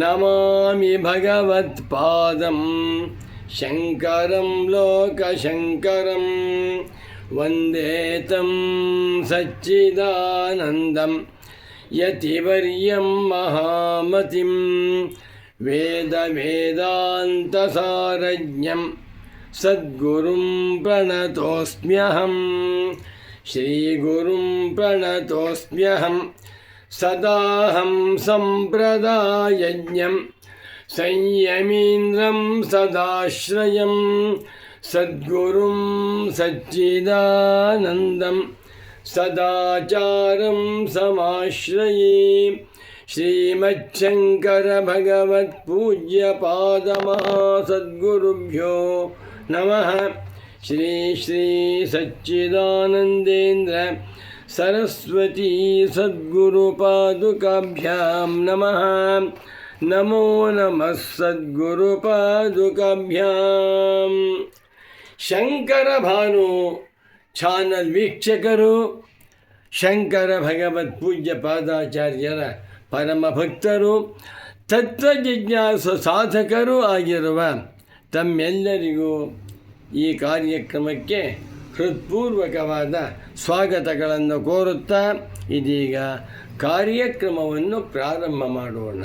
नमामि भगवत्पादं शङ्करं लोकशङ्करं वन्दे तं सच्चिदानन्दं यतिवर्यं महामतिं वेदवेदान्तसारज्ञं सद्गुरुं प्रणतोऽस्म्यहम् श्रीगुरुं प्रणतोऽस्म्यहं सदाहं सम्प्रदायज्ञं संयमीन्द्रं सदाश्रयं सद्गुरुं सच्चिदानन्दं सदाचारं समाश्रये श्रीमच्छङ्करभगवत्पूज्यपादमहासद्गुरुभ्यो नमः। श्री श्री सच्चिदानन्देन्द्र सरस्वती सद्गुरुपादुकाभ्यां नमः नमो नमः सद्गुरुपादुकाभ्यां ಶಂಕರ ಭಾನು ಚಾನಲ್ ವೀಕ್ಷಕರು ಶಂಕರ ಭಗವತ್ ಪೂಜ್ಯ ಪಾದಾಚಾರ್ಯರ ಪರಮ ಭಕ್ತರು ತತ್ವಜಿಜ್ಞಾಸು ಸಾಧಕರೂ ಆಗಿರುವ ತಮ್ಮೆಲ್ಲರಿಗೂ ಈ ಕಾರ್ಯಕ್ರಮಕ್ಕೆ ಹೃತ್ಪೂರ್ವಕವಾದ ಸ್ವಾಗತಗಳನ್ನು ಕೋರುತ್ತಾ ಇದೀಗ ಕಾರ್ಯಕ್ರಮವನ್ನು ಪ್ರಾರಂಭ ಮಾಡೋಣ.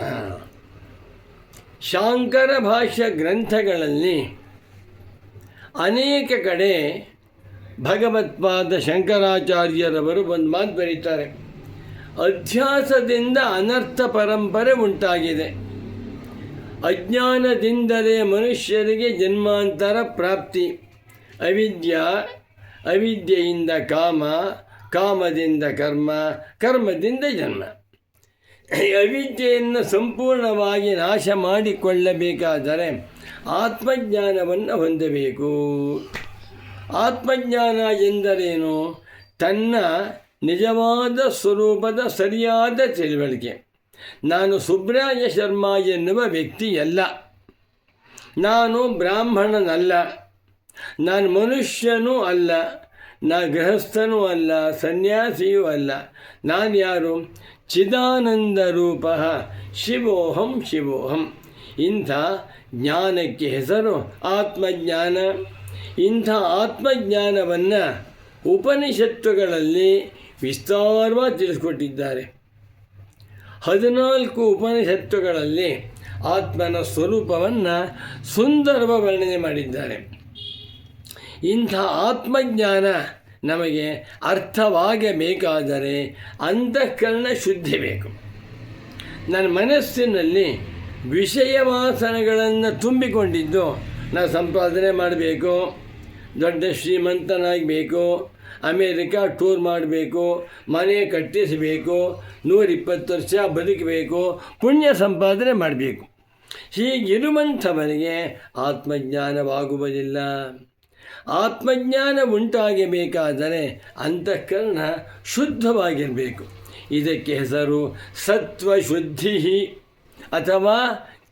ಶಾಂಕರ ಭಾಷ್ಯ ಗ್ರಂಥಗಳಲ್ಲಿ ಅನೇಕ ಕಡೆ ಭಗವತ್ಪಾದ ಶಂಕರಾಚಾರ್ಯರವರು ಒಂದು ಮಾತು ಬರೀತಾರೆ. ಅಧ್ಯಾಸದಿಂದ ಅನರ್ಥ ಪರಂಪರೆ ಉಂಟಾಗಿದೆ. ಅಜ್ಞಾನದಿಂದಲೇ ಮನುಷ್ಯರಿಗೆ ಜನ್ಮಾಂತರ ಪ್ರಾಪ್ತಿ. ಅವಿದ್ಯ ಅವಿದ್ಯೆಯಿಂದ ಕಾಮ, ಕಾಮದಿಂದ ಕರ್ಮ, ಕರ್ಮದಿಂದ ಜನ್ಮ. ಅವಿದ್ಯೆಯನ್ನು ಸಂಪೂರ್ಣವಾಗಿ ನಾಶ ಮಾಡಿಕೊಳ್ಳಬೇಕಾದರೆ ಆತ್ಮಜ್ಞಾನವನ್ನು ಹೊಂದಬೇಕು. ಆತ್ಮಜ್ಞಾನ ಎಂದರೇನು? ತನ್ನ ನಿಜವಾದ ಸ್ವರೂಪದ ಸರಿಯಾದ ತಿಳುವಳಿಕೆ. ನಾನು ಸುಬ್ರಾಯ ಶರ್ಮಾ ಎನ್ನುವ ವ್ಯಕ್ತಿಯಲ್ಲ. ನಾನು ಬ್ರಾಹ್ಮಣನಲ್ಲ. ನಾನು ಮನುಷ್ಯನೂ ಅಲ್ಲ, ನಾ ಗೃಹಸ್ಥನೂ ಅಲ್ಲ, ಸನ್ಯಾಸಿಯೂ ಅಲ್ಲ. ನಾನು ಯಾರು? ಚಿದಾನಂದ ರೂಪ. ಶಿವೋಹಂ ಶಿವೋಹಂ. ಇಂಥ ಜ್ಞಾನಕ್ಕೆ ಹೆಸರು ಆತ್ಮಜ್ಞಾನ. ಇಂಥ ಆತ್ಮಜ್ಞಾನವನ್ನು ಉಪನಿಷತ್ತುಗಳಲ್ಲಿ ವಿಸ್ತಾರವಾಗಿ ತಿಳಿಸ್ಕೊಟ್ಟಿದ್ದಾರೆ. ಹದಿನಾಲ್ಕು ಉಪನಿಷತ್ತುಗಳಲ್ಲಿ ಆತ್ಮನ ಸ್ವರೂಪವನ್ನು ಸುಂದರವಾಗಿ ವರ್ಣನೆ ಮಾಡಿದ್ದಾರೆ. ಇಂಥ ಆತ್ಮಜ್ಞಾನ ನಮಗೆ ಅರ್ಥವಾಗಬೇಕಾದರೆ ಅಂತಃಕರಣ ಶುದ್ಧಿ ಬೇಕು. ನನ್ನ ಮನಸ್ಸಿನಲ್ಲಿ ವಿಷಯ ವಾಸನೆಗಳನ್ನು ತುಂಬಿಕೊಂಡಿದ್ದು ನಾನು ಸಂಪಾದನೆ ಮಾಡಬೇಕು, ದೊಡ್ಡ ಶ್ರೀಮಂತನಾಗಬೇಕು, ಅಮೇರಿಕಾ ಟೂರ್ ಮಾಡಬೇಕು, ಮನೆ ಕಟ್ಟಿಸಬೇಕು, ನೂರಿಪ್ಪತ್ತು ವರ್ಷ ಬದುಕಬೇಕು, ಪುಣ್ಯ ಸಂಪಾದನೆ ಮಾಡಬೇಕು. ಹೀಗಿರುವಂಥವನಿಗೆ ಆತ್ಮಜ್ಞಾನವಾಗುವುದಿಲ್ಲ. ಆತ್ಮಜ್ಞಾನ ಉಂಟಾಗಬೇಕಾದರೆ ಅಂತಃಕರಣ ಶುದ್ಧವಾಗಿರಬೇಕು. ಇದಕ್ಕೆ ಹೆಸರು ಸತ್ವಶುದ್ಧಿ ಅಥವಾ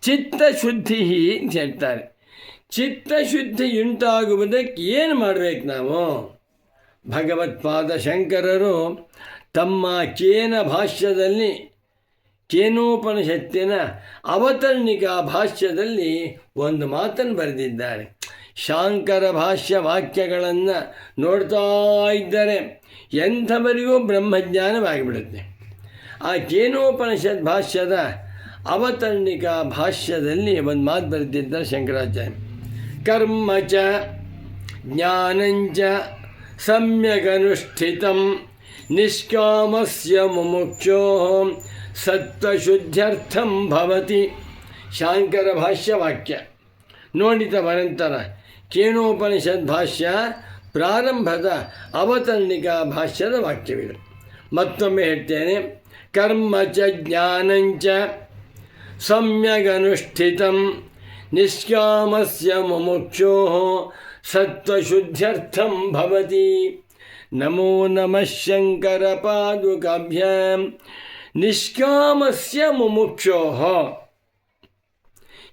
ಚಿತ್ತಶುದ್ಧಿ ಅಂತ ಹೇಳ್ತಾರೆ. ಚಿತ್ತಶುದ್ಧಿ ಉಂಟಾಗುವುದಕ್ಕೆ ಏನು ಮಾಡಬೇಕು ನಾವು? ಭಗವತ್ಪಾದ ಶಂಕರರು ತಮ್ಮ ಕೇನ ಭಾಷ್ಯದಲ್ಲಿ, ಕೇನೋಪನಿಷತ್ತಿನ ಅವತರಣಿಕಾ ಭಾಷ್ಯದಲ್ಲಿ ಒಂದು ಮಾತನ್ನು ಬರೆದಿದ್ದಾರೆ. ಶಾಂಕರ ಭಾಷ್ಯ ವಾಕ್ಯಗಳನ್ನು ನೋಡ್ತಾ ಇದ್ದರೆ. ಎಂಥವರಿಗೂ ಬ್ರಹ್ಮಜ್ಞಾನವಾಗಿಬಿಡುತ್ತೆ. ಆ ಕೇನೋಪನಿಷತ್ ಭಾಷ್ಯದ ಅವತರ್ಣಿಕ ಭಾಷ್ಯದಲ್ಲಿ ಒಂದು ಮಾತು ಬರೆದಿದ್ದಾರೆ ಶಂಕರಾಚಾರ್ಯ. ಕರ್ಮ ಚ ಜ್ಞಾನಂಚ ಸಮ್ಯಗನುಷ್ಠಿತಂ, ನಿಷ್ಕಾಮಸ್ಯ ಮುಮುಕ್ಷೋ ಸತ್ವಶುದ್ಧ್ಯರ್ಥಂ ಭವತಿ. ಶಾಂಕರ ಭಾಷ್ಯ ವಾಕ್ಯ. ನೋಡಿದ ನಂತರ ಚೇಣೋಪನಿಷದ್ ಭಾಷ್ಯ ಪ್ರಾರಂಭದ ಅವತರಣಿಕಾ ಭಾಷ್ಯದ ವಾಕ್ಯವಿದೆ ಮತ್ತೊಮ್ಮೆ ಹೇಳ್ತೇನೆ ಕರ್ಮ ಚ ಜ್ಞಾನಂಚ ಸಮ್ಯಗನುಷ್ಠಿತ ನಿಷ್ಕಾಮಸ್ಯ ಮುಮುಕ್ಷೋ ಸತ್ವಶುದ್ಧ್ಯರ್ಥಂ ಭವತಿ ನಮೋ ನಮಃ ಶಂಕರ ಪಾದುಕಾಭ್ಯ ನಿಷ್ಕಾಮಸ್ಯ ಮುಮುಕ್ಷೋ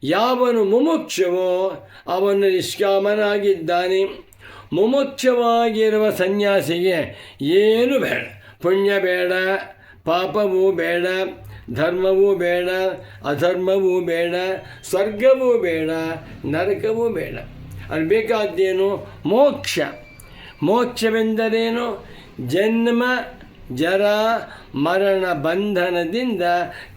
ಯಾವನು ಮುಮುಕ್ಷವೋ ಅವನು ನಿಷ್ಕಾಮನಾಗಿದ್ದಾನೆ. ಮುಮುಕ್ಷವಾಗಿರುವ ಸನ್ಯಾಸಿಗೆ ಏನು ಬೇಡ. ಪುಣ್ಯ ಬೇಡ, ಪಾಪವೂ ಬೇಡ, ಧರ್ಮವೂ ಬೇಡ, ಅಧರ್ಮವೂ ಬೇಡ, ಸ್ವರ್ಗವೂ ಬೇಡ, ನರಕವೂ ಬೇಡ. ಅಲ್ಲಿ ಬೇಕಾದ್ದೇನು ಮೋಕ್ಷ. ಮೋಕ್ಷವೆಂದರೇನು? ಜನ್ಮ ಜರ ಮರಣ ಬಂಧನದಿಂದ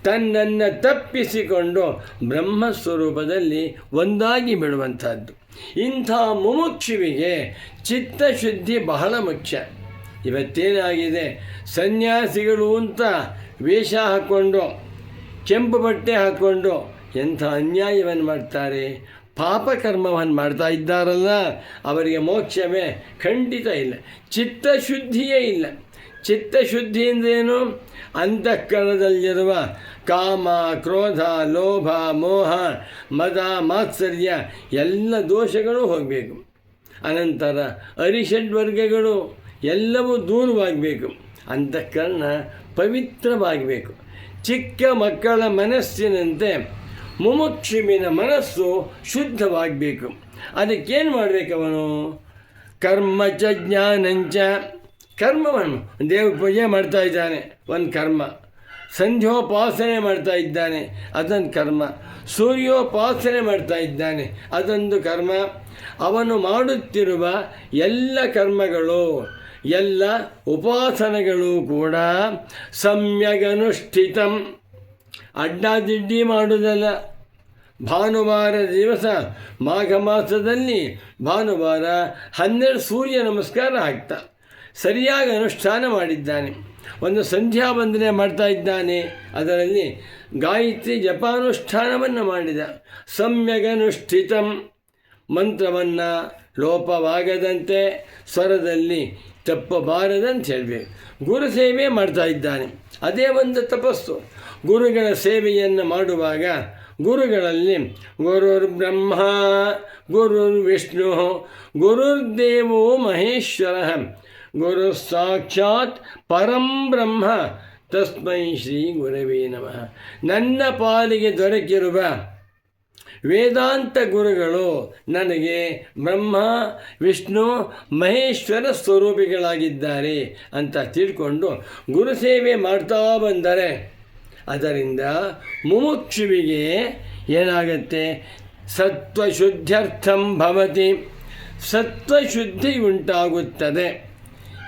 ತನ್ನನ್ನು ತಪ್ಪಿಸಿಕೊಂಡು ಬ್ರಹ್ಮಸ್ವರೂಪದಲ್ಲಿ ಒಂದಾಗಿ ಬಿಡುವಂಥದ್ದು. ಇಂಥ ಮುಮುಕ್ಷುವಿಗೆ ಚಿತ್ತಶುದ್ಧಿ ಬಹಳ ಮುಖ್ಯ. ಇವತ್ತೇನಾಗಿದೆ? ಸನ್ಯಾಸಿಗಳು ಅಂತ ವೇಷ ಹಾಕ್ಕೊಂಡು ಕೆಂಪು ಬಟ್ಟೆ ಹಾಕ್ಕೊಂಡು ಎಂಥ ಅನ್ಯಾಯವನ್ನು ಮಾಡ್ತಾರೆ? ಪಾಪಕರ್ಮವನ್ನು ಮಾಡ್ತಾ ಇದ್ದಾರಲ್ಲ, ಅವರಿಗೆ ಮೋಕ್ಷವೇ ಖಂಡಿತ ಇಲ್ಲ. ಚಿತ್ತಶುದ್ಧಿಯೇ ಇಲ್ಲ. ಚಿತ್ತಶುದ್ಧಿ ಅಂದ್ರೇನು ಅಂತಃಕರಣದಲ್ಲಿರುವ ಕಾಮ, ಕ್ರೋಧ, ಲೋಭ, ಮೋಹ, ಮದ, ಮಾತ್ಸರ್ಯ ಎಲ್ಲ ದೋಷಗಳು ಹೋಗಬೇಕು. ಅನಂತರ ಅರಿಷಡ್ವರ್ಗಗಳು ಎಲ್ಲವೂ ದೂರವಾಗಬೇಕು. ಅಂತಃಕರಣ ಪವಿತ್ರವಾಗಬೇಕು. ಚಿಕ್ಕ ಮಕ್ಕಳ ಮನಸ್ಸಿನಂತೆ ಮುಮುಕ್ಷುವಿನ ಮನಸ್ಸು ಶುದ್ಧವಾಗಬೇಕು. ಅದಕ್ಕೇನು ಮಾಡಬೇಕವನು? ಕರ್ಮ ಚ ಜ್ಞಾನಂಚ ಕರ್ಮವನ್ನು. ದೇವ್ರ ಪೂಜೆ ಮಾಡ್ತಾ ಇದ್ದಾನೆ, ಒಂದು ಕರ್ಮ. ಸಂಧ್ಯೋಪಾಸನೆ ಮಾಡ್ತಾ ಇದ್ದಾನೆ, ಅದೊಂದು ಕರ್ಮ. ಸೂರ್ಯೋಪಾಸನೆ ಮಾಡ್ತಾ ಇದ್ದಾನೆ, ಅದೊಂದು ಕರ್ಮ. ಅವನು ಮಾಡುತ್ತಿರುವ ಎಲ್ಲ ಕರ್ಮಗಳು, ಎಲ್ಲ ಉಪಾಸನೆಗಳು ಕೂಡ ಸಮ್ಯಗನುಷ್ಠಿತಂ. ಅಡ್ಡಾದಿಡ್ಡಿ ಮಾಡುವುದಲ್ಲ ಭಾನುವಾರ ದಿವಸ, ಮಾಘ ಮಾಸದಲ್ಲಿ ಭಾನುವಾರ ಹನ್ನೆರಡು ಸೂರ್ಯ ನಮಸ್ಕಾರ ಹಾಕ್ತಾ ಸರಿಯಾಗಿ ಅನುಷ್ಠಾನ ಮಾಡಿದ್ದಾನೆ. ಒಂದು ಸಂಧ್ಯಾ ವಂದನೆ ಮಾಡ್ತಾ ಇದ್ದಾನೆ. ಅದರಲ್ಲಿ ಗಾಯತ್ರಿ ಜಪಾನುಷ್ಠಾನವನ್ನು ಮಾಡಿದ. ಸಮ್ಯಗನುಷ್ಠಿತಂ ಮಂತ್ರವನ್ನು ಲೋಪವಾಗದಂತೆ ಸ್ವರದಲ್ಲಿ ತಪ್ಪಬಾರದಂತ ಹೇಳಬೇಕು. ಗುರು ಸೇವೆ ಮಾಡ್ತಾ ಇದ್ದಾನೆ. ಅದೇ ಒಂದು ತಪಸ್ಸು. ಗುರುಗಳ ಸೇವೆಯನ್ನು ಮಾಡುವಾಗ ಗುರುಗಳಲ್ಲಿ ಗುರುರ್ ಬ್ರಹ್ಮ, ಗುರುರ್ ವಿಷ್ಣು ಗುರುರ್ದೇವೋ ಮಹೇಶ್ವರ ಗುರು ಸಾಕ್ಷಾತ್ ಪರಂ ಬ್ರಹ್ಮ ತಸ್ಮೈ ಶ್ರೀ ಗುರವೇ ನಮಃ ನನ್ನ ಪಾಲಿಗೆ ದೊರಕಿರುವ ವೇದಾಂತ ಗುರುಗಳು ನನಗೆ ಬ್ರಹ್ಮ, ವಿಷ್ಣು, ಮಹೇಶ್ವರ ಸ್ವರೂಪಿಗಳಾಗಿದ್ದಾರೆ ಅಂತ ತಿಳ್ಕೊಂಡು ಗುರು ಸೇವೆ ಮಾಡ್ತಾ ಬಂದರೆ ಅದರಿಂದ ಮುಮುಕ್ಷುವಿಗೆ ಏನಾಗುತ್ತೆ? ಸತ್ವಶುದ್ಧ್ಯರ್ಥಂ ಭವತಿ. ಸತ್ವಶುದ್ಧಿ ಉಂಟಾಗುತ್ತದೆ.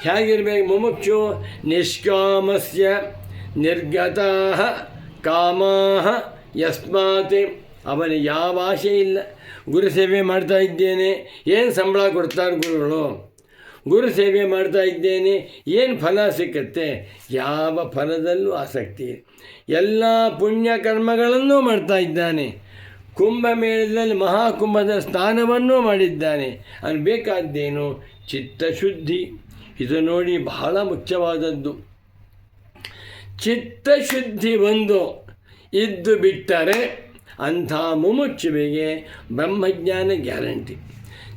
ಹೇಗಿರಬೇಕು ಮುಮುಕ್ಷು ನಿಷ್ಕಾಮಸ್ಯ ನಿರ್ಗತಾ ಕಾಮಾ ಯಸ್ಮಾತ್ ಅವನಿಗೆ ಯಾವ ಆಶೆ ಇಲ್ಲ ಗುರು ಸೇವೆ ಮಾಡ್ತಾ ಇದ್ದೇನೆ, ಏನು ಸಂಬಳ ಕೊಡ್ತಾರೆ ಗುರುಗಳು? ಗುರು ಸೇವೆ ಮಾಡ್ತಾ ಇದ್ದೇನೆ, ಏನು ಫಲ ಸಿಕ್ಕತ್ತೆ? ಯಾವ ಫಲದಲ್ಲೂ ಆಸಕ್ತಿ ಎಲ್ಲ ಪುಣ್ಯ ಕರ್ಮಗಳನ್ನೂ ಮಾಡ್ತಾ ಇದ್ದಾನೆ. ಕುಂಭಮೇಳದಲ್ಲಿ ಮಹಾಕುಂಭದ ಸ್ನಾನವನ್ನೂ ಮಾಡಿದ್ದಾನೆ. ಅಲ್ಲಿ ಬೇಕಾದ್ದೇನು? ಚಿತ್ತಶುದ್ಧಿ. ಇದು ನೋಡಿ ಬಹಳ ಮುಖ್ಯವಾದದ್ದು. ಚಿತ್ತಶುದ್ಧಿ ಒಂದು ಇದ್ದು ಬಿಟ್ಟರೆ ಅಂಥ ಮುಮುಕ್ಷುವಿಗೆ ಬ್ರಹ್ಮಜ್ಞಾನ ಗ್ಯಾರಂಟಿ.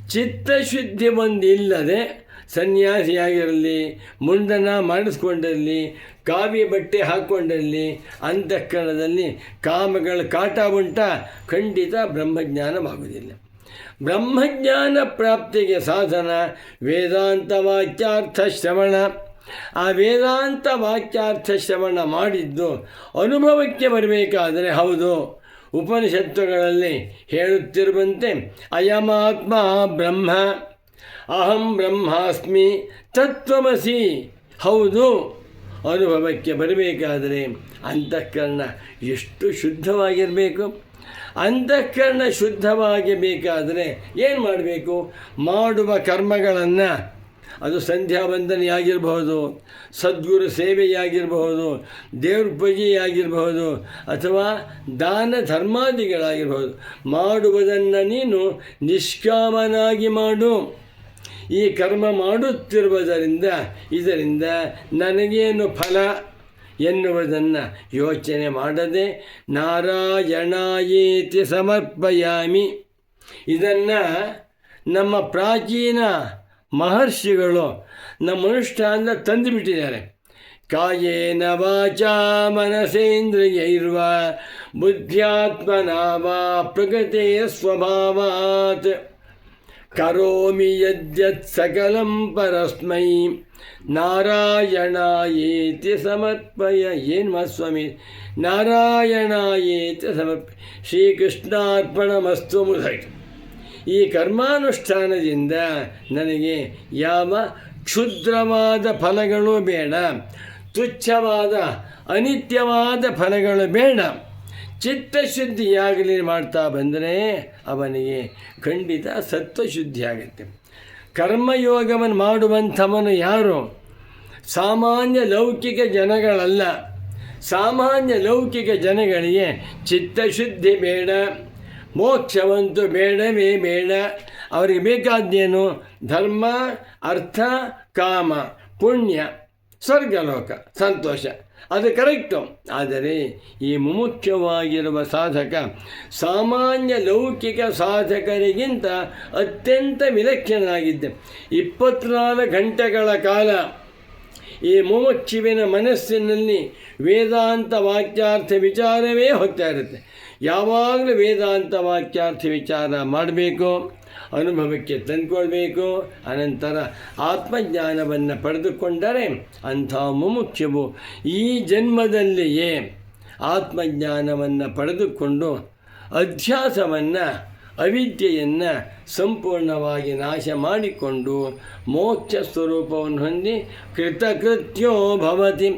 ಚಿತ್ತಶುದ್ಧಿ ಒಂದು ಇಲ್ಲದೆ ಸನ್ಯಾಸಿಯಾಗಿರಲಿ, ಮುಂಡನ ಮಾಡಿಸ್ಕೊಂಡಿರಲಿ ಕಾವಿ ಬಟ್ಟೆ ಹಾಕ್ಕೊಂಡಿರಲಿ ಅಂತಃಕರಣದಲ್ಲಿ ಕಾಮಗಳ ಕಾಟ ಉಂಟ, ಖಂಡಿತ ಬ್ರಹ್ಮಜ್ಞಾನವಾಗುವುದಿಲ್ಲ. ಬ್ರಹ್ಮಜ್ಞಾನ ಪ್ರಾಪ್ತಿಗೆ ಸಾಧನ, ವೇದಾಂತ ವಾಕ್ಯಾರ್ಥ ಶ್ರವಣ. ಆ ವೇದಾಂತ ವಾಕ್ಯಾರ್ಥ ಶ್ರವಣ ಮಾಡಿದ್ದು ಅನುಭವಕ್ಕೆ ಬರಬೇಕಾದರೆ ಹೌದು. ಉಪನಿಷತ್ತುಗಳಲ್ಲಿ ಹೇಳುತ್ತಿರುವಂತೆ, ಅಯಮಾತ್ಮ ಬ್ರಹ್ಮ, ಅಹಂ ಬ್ರಹ್ಮಾಸ್ಮಿ ತತ್ವಮಸಿ. ಹೌದು, ಅನುಭವಕ್ಕೆ ಬರಬೇಕಾದರೆ ಅಂತಃಕರಣ ಎಷ್ಟು ಶುದ್ಧವಾಗಿರಬೇಕು. ಅಂತಃಕರಣ ಶುದ್ಧವಾಗಿ ಬೇಕಾದರೆ ಏನು ಮಾಡಬೇಕು? ಮಾಡುವ ಕರ್ಮಗಳನ್ನು. ಅದು ಸಂಧ್ಯಾ ವಂದನೆಯಾಗಿರಬಹುದು ಸದ್ಗುರು ಸೇವೆಯಾಗಿರಬಹುದು, ದೇವ್ರ ಪೂಜೆಯಾಗಿರಬಹುದು, ಅಥವಾ ದಾನ ಧರ್ಮಾದಿಗಳಾಗಿರಬಹುದು. ಮಾಡುವುದನ್ನು ನೀನು ನಿಷ್ಕಾಮನಾಗಿ ಮಾಡು. ಈ ಕರ್ಮ ಮಾಡುತ್ತಿರುವುದರಿಂದ, ಇದರಿಂದ ನನಗೇನು ಫಲ? ಎನ್ನುವುದನ್ನು ಯೋಚನೆ ಮಾಡದೆ ನಾರಾಯಣಾಯೇತಿ ಸಮರ್ಪಯಾಮಿ. ಇದನ್ನು ನಮ್ಮ ಪ್ರಾಚೀನ ಮಹರ್ಷಿಗಳು ನಮ್ಮ ಅನುಷ್ಠಾನ ತಂದುಬಿಟ್ಟಿದ್ದಾರೆ. ಕಾಯೇನ ವಾಚಾ ಮನಸೇಂದ್ರಿಯೈರ್ವ ಬುದ್ಧ್ಯಾತ್ಮನಾ ವಾ ಪ್ರಗತಿಯ ಸ್ವಭಾವಾತ್. ಕರೋಮಿ ಯದ್ಯತ್ ಸಕಲಂ ಪರಸ್ಮೈ ನಾರಾಯಣಾಯೇತಿ ಸಮರ್ಪಯ ಏನು ಸ್ವಾಮಿ ನಾರಾಯಣ ಏತಿ ಸಮರ್ಪ ಶ್ರೀಕೃಷ್ಣಾರ್ಪಣಮಸ್ತು ಮುದಾಯಿತು ಈ ಕರ್ಮಾನುಷ್ಠಾನದಿಂದ ನನಗೆ ಯಾವ ಕ್ಷುದ್ರವಾದ ಫಲಗಳು ಬೇಡ, ತುಚ್ಛವಾದ ಅನಿತ್ಯವಾದ ಫಲಗಳು ಬೇಡ. ಚಿತ್ತಶುದ್ಧಿಯಾಗಲಿ ಮಾಡ್ತಾ ಬಂದರೆ ಅವನಿಗೆ ಖಂಡಿತ ಸತ್ವಶುದ್ಧಿ ಆಗುತ್ತೆ ಕರ್ಮಯೋಗವನ್ನು ಮಾಡುವಂಥವನು ಯಾರು? ಸಾಮಾನ್ಯ ಲೌಕಿಕ ಜನಗಳಲ್ಲ. ಸಾಮಾನ್ಯ ಲೌಕಿಕ ಜನಗಳಿಗೆ ಚಿತ್ತಶುದ್ಧಿ ಬೇಡ, ಮೋಕ್ಷವಂತೂ ಬೇಡವೇ ಬೇಡ. ಅವರಿಗೆ ಬೇಕಾದ್ದೇನು ಧರ್ಮ, ಅರ್ಥ, ಕಾಮ, ಪುಣ್ಯ, ಸ್ವರ್ಗಲೋಕ, ಸಂತೋಷ. ಅದು ಕರೆಕ್ಟು. ಆದರೆ ಈ ಮುಮುಖ್ಯವಾಗಿರುವ ಸಾಧಕ, ಸಾಮಾನ್ಯ ಲೌಕಿಕ ಸಾಧಕರಿಗಿಂತ ಅತ್ಯಂತ ವಿಲಕ್ಷಣನಾಗಿದ್ದೆ. ಇಪ್ಪತ್ನಾಲ್ಕು ಗಂಟೆಗಳ ಕಾಲ ಈ ಮುಮುಕ್ಷುವಿನ ಮನಸ್ಸಿನಲ್ಲಿ ವೇದಾಂತ ವಾಕ್ಯಾರ್ಥ ವಿಚಾರವೇ ಹೋಗ್ತಾ ಇರುತ್ತೆ ಯಾವಾಗಲೂ ವೇದಾಂತ ವಾಕ್ಯಾರ್ಥ ವಿಚಾರ ಮಾಡಬೇಕು. ಅನುಭವಕ್ಕೆ ತಂದುಕೊಳ್ಬೇಕು. ಅನಂತರ ಆತ್ಮಜ್ಞಾನವನ್ನು ಪಡೆದುಕೊಂಡರೆ ಅಂಥ ಮುಮುಖ್ಯವು ಈ ಜನ್ಮದಲ್ಲಿಯೇ ಆತ್ಮಜ್ಞಾನವನ್ನು ಪಡೆದುಕೊಂಡು ಅಧ್ಯಾಸವನ್ನು, ಅವಿದ್ಯೆಯನ್ನು ಸಂಪೂರ್ಣವಾಗಿ ನಾಶ ಮಾಡಿಕೊಂಡು ಮೋಕ್ಷ ಸ್ವರೂಪವನ್ನು ಹೊಂದಿ ಕೃತಕೃತ್ಯೋ ಭವತಿ.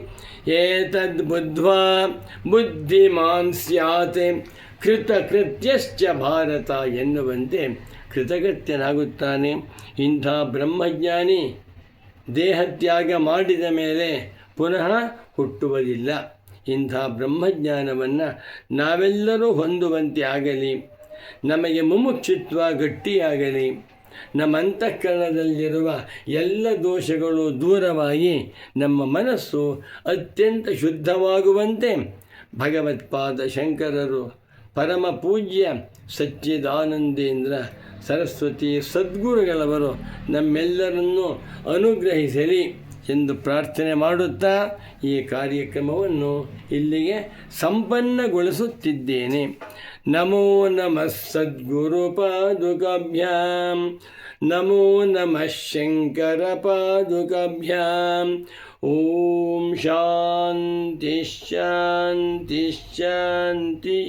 ಏತದ್ ಬುದ್ಧ್ವಾ? ಬುದ್ಧಿಮಾನ್ ಸ್ಯಾತ್. ಕೃತಕೃತ್ಯಶ್ಚ ಭಾರತ ಎನ್ನುವಂತೆ ಕೃತಕೃತ್ಯನಾಗುತ್ತಾನೆ. ಇಂಥ ಬ್ರಹ್ಮಜ್ಞಾನಿ ದೇಹತ್ಯಾಗ ಮಾಡಿದ ಮೇಲೆ ಪುನಃ ಹುಟ್ಟುವುದಿಲ್ಲ. ಇಂಥ ಬ್ರಹ್ಮಜ್ಞಾನವನ್ನು ನಾವೆಲ್ಲರೂ ಹೊಂದುವಂತೆ ಆಗಲಿ, ನಮಗೆ ಮುಮುಕ್ಷಿತ್ವ ಗಟ್ಟಿಯಾಗಲಿ ನಮ್ಮ ಅಂತಃಕರಣದಲ್ಲಿರುವ ಎಲ್ಲ ದೋಷಗಳು ದೂರವಾಗಿ ನಮ್ಮ ಮನಸ್ಸು ಅತ್ಯಂತ ಶುದ್ಧವಾಗುವಂತೆ ಭಗವತ್ಪಾದ ಶಂಕರರು ಪರಮ ಪೂಜ್ಯ ಸಚ್ಚಿದಾನಂದೇಂದ್ರ ಸರಸ್ವತಿ ಸದ್ಗುರುಗಳವರು ನಮ್ಮೆಲ್ಲರನ್ನು ಅನುಗ್ರಹಿಸಲಿ ಎಂದು ಪ್ರಾರ್ಥನೆ ಮಾಡುತ್ತಾ ಈ ಕಾರ್ಯಕ್ರಮವನ್ನು ಇಲ್ಲಿಗೆ ಸಂಪನ್ನಗೊಳಿಸುತ್ತಿದ್ದೇನೆ. ನಮೋ ನಮಃ ಸದ್ಗುರು ಪಾದುಕಾಭ್ಯಾಂ ನಮೋ ನಮಃ ಶಂಕರ ಪಾದುಕಾಭ್ಯಾಂ ಓಂ ಶಾಂತಿ ಶಾಂತಿ ಶಾಂತಿ.